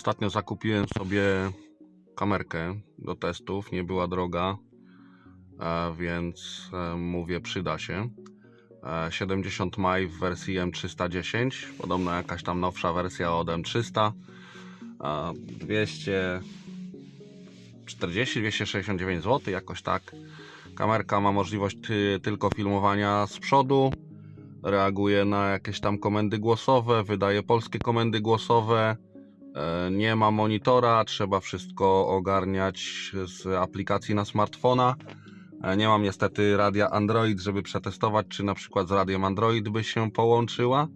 Ostatnio zakupiłem sobie kamerkę do testów, nie była droga, e, więc e, mówię przyda się. E, 70 maj w wersji M310, podobno jakaś tam nowsza wersja od M300. a 240-269 zł, jakoś tak. Kamerka ma możliwość ty, tylko filmowania z przodu, reaguje na jakieś tam komendy głosowe, wydaje polskie komendy głosowe. E, Nie ma monitora, trzeba wszystko ogarniać z aplikacji na smartfona. E, Nie mam niestety radia Android, żeby przetestować, czy na przykład z radiem Android by się połączyła.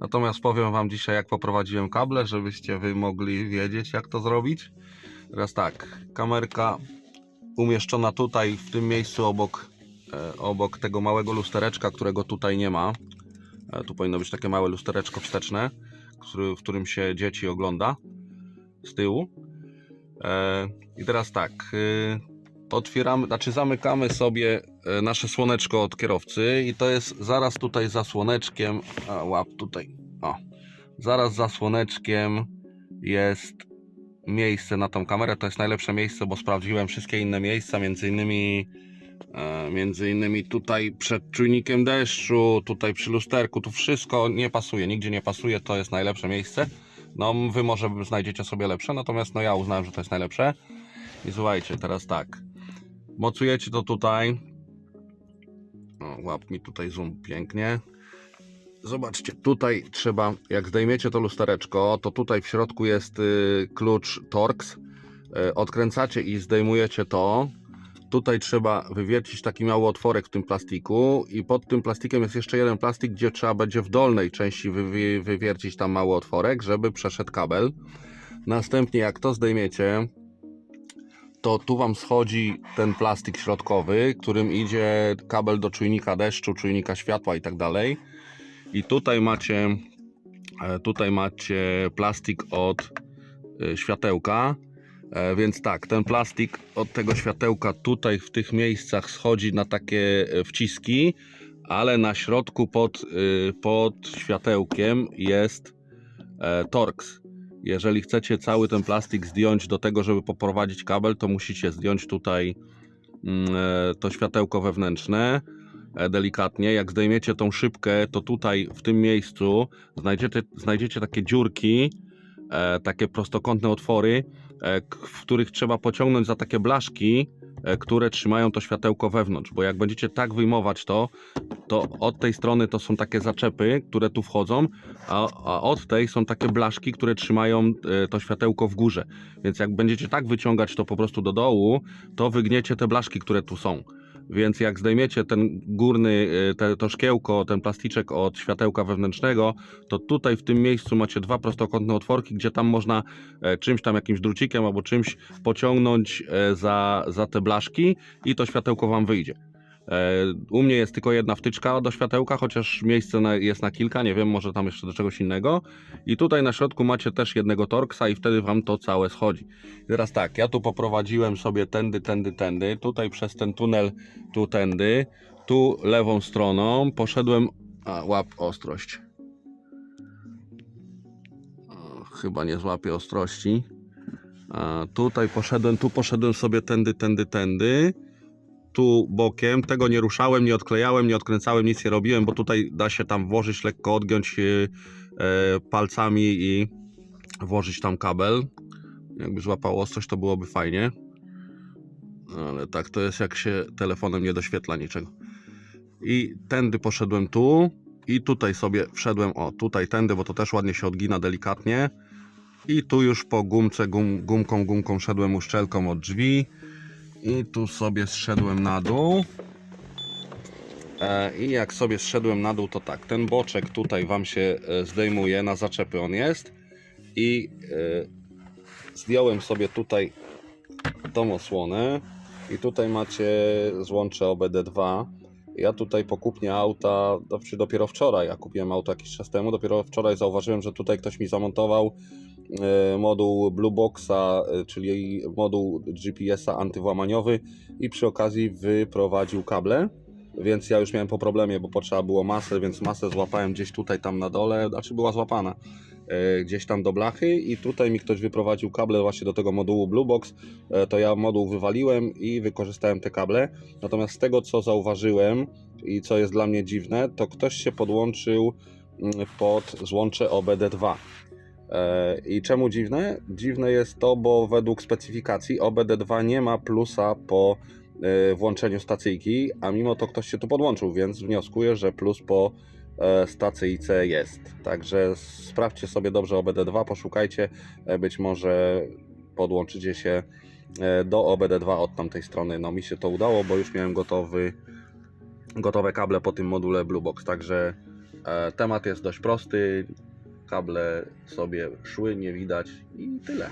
Natomiast powiem Wam dzisiaj, jak poprowadziłem kable, żebyście Wy mogli wiedzieć, jak to zrobić. Teraz tak, kamerka umieszczona tutaj, w tym miejscu obok, e, obok tego małego lustereczka, którego tutaj nie ma. Tu powinno być takie małe lustereczko wsteczne, który, w którym się dzieci ogląda z tyłu. E, I teraz tak, y, otwieramy, znaczy zamykamy sobie e, nasze słoneczko od kierowcy i to jest zaraz tutaj za słoneczkiem, a łap tutaj, o, zaraz za słoneczkiem jest miejsce na tą kamerę, to jest najlepsze miejsce, bo sprawdziłem wszystkie inne miejsca, między innymi między innymi tutaj przed czujnikiem deszczu, tutaj przy lusterku, tu wszystko nie pasuje, nigdzie nie pasuje, to jest najlepsze miejsce. No, wy może znajdziecie sobie lepsze, natomiast no ja uznałem, że to jest najlepsze. I słuchajcie, teraz tak. Mocujecie to tutaj. O, łap mi tutaj zoom pięknie. Zobaczcie, tutaj trzeba, jak zdejmiecie to lustereczko, to tutaj w środku jest y, klucz Torx. Y, odkręcacie i zdejmujecie to. Tutaj trzeba wywiercić taki mały otworek w tym plastiku i pod tym plastikiem jest jeszcze jeden plastik, gdzie trzeba będzie w dolnej części wy, wy, wywiercić tam mały otworek, żeby przeszedł kabel. Następnie jak to zdejmiecie, to tu Wam schodzi ten plastik środkowy, którym idzie kabel do czujnika deszczu, czujnika światła i tak dalej. I tutaj macie, e, tutaj macie plastik od e, światełka. E, Więc tak, ten plastik od tego światełka tutaj w tych miejscach schodzi na takie e, wciski, ale na środku pod, e, pod światełkiem jest Torx. Jeżeli chcecie cały ten plastik zdjąć do tego, żeby poprowadzić kabel, to musicie zdjąć tutaj mm, to światełko wewnętrzne delikatnie. Jak zdejmiecie tą szybkę, to tutaj w tym miejscu znajdziecie, znajdziecie takie dziurki, takie prostokątne otwory, w których trzeba pociągnąć za takie blaszki, e, które trzymają to światełko wewnątrz, bo jak będziecie tak wyjmować to, to od tej strony to są takie zaczepy, które tu wchodzą, a, a od tej są takie blaszki, które trzymają e, to światełko w górze. Więc jak będziecie tak wyciągać to po prostu do dołu, to wygniecie te blaszki, które tu są. Więc jak zdejmiecie ten górny, e, te, to szkiełko, ten plasticzek od światełka wewnętrznego, to tutaj w tym miejscu macie dwa prostokątne otworki, gdzie tam można e, czymś tam, jakimś drucikiem albo czymś pociągnąć e, za, za te blaszki i to światełko wam wyjdzie. E, U mnie jest tylko jedna wtyczka do światełka, chociaż miejsce jest na kilka, nie wiem, może tam jeszcze do czegoś innego. I tutaj na środku macie też jednego torksa i wtedy wam to całe schodzi. Teraz tak, ja tu poprowadziłem sobie tędy, tędy, tędy, tutaj przez ten tunel, tu tędy, tu lewą stroną, poszedłem, a łap ostrość. Chyba nie złapię ostrości. A, tutaj poszedłem, tu poszedłem sobie tędy, tędy, tędy tu bokiem. Tego nie ruszałem, nie odklejałem, nie odkręcałem, nic nie robiłem, bo tutaj da się tam włożyć, lekko odgiąć e, e, palcami i włożyć tam kabel. Jakby złapało coś, to byłoby fajnie. Ale tak to jest, jak się telefonem nie doświetla niczego. I tędy poszedłem tu. I tutaj sobie wszedłem, o tutaj tędy, bo to też ładnie się odgina delikatnie. I tu już po gumce, gum, gumką, gumką szedłem uszczelką od drzwi. I tu sobie zszedłem na dół. E, I jak sobie zszedłem na dół, to tak, ten boczek tutaj Wam się e, zdejmuje, na zaczepy on jest. I e, zdjąłem sobie tutaj tą osłonę. I tutaj macie złącze OBD2. Ja tutaj po kupnie auta, dopiero wczoraj, ja kupiłem auto jakiś czas temu, dopiero wczoraj zauważyłem, że tutaj ktoś mi zamontował moduł Blue Boxa, e, czyli moduł GPS-a antywłamaniowy i przy okazji wyprowadził kable. Więc ja już miałem po problemie, bo potrzeba było masę, więc masę złapałem gdzieś tutaj tam na dole, znaczy była złapana. e, gdzieś tam do blachy i tutaj mi ktoś wyprowadził kable właśnie do tego modułu Bluebox, e, to ja moduł wywaliłem i wykorzystałem te kable. Natomiast z tego co zauważyłem i co jest dla mnie dziwne, to ktoś się podłączył mm, pod złącze OBD2. E, I czemu dziwne? Dziwne jest to, bo według specyfikacji OBD2 nie ma plusa po e, włączeniu stacyjki, a mimo to ktoś się tu podłączył, więc wnioskuję, że plus po e, stacyjce jest. Także sprawdźcie sobie dobrze OBD2, poszukajcie, być może podłączycie się do OBD2 od tamtej strony. No mi się to udało, bo już miałem gotowy, gotowe kable po tym module Bluebox, także temat jest dość prosty. Kable sobie szły, nie widać i tyle.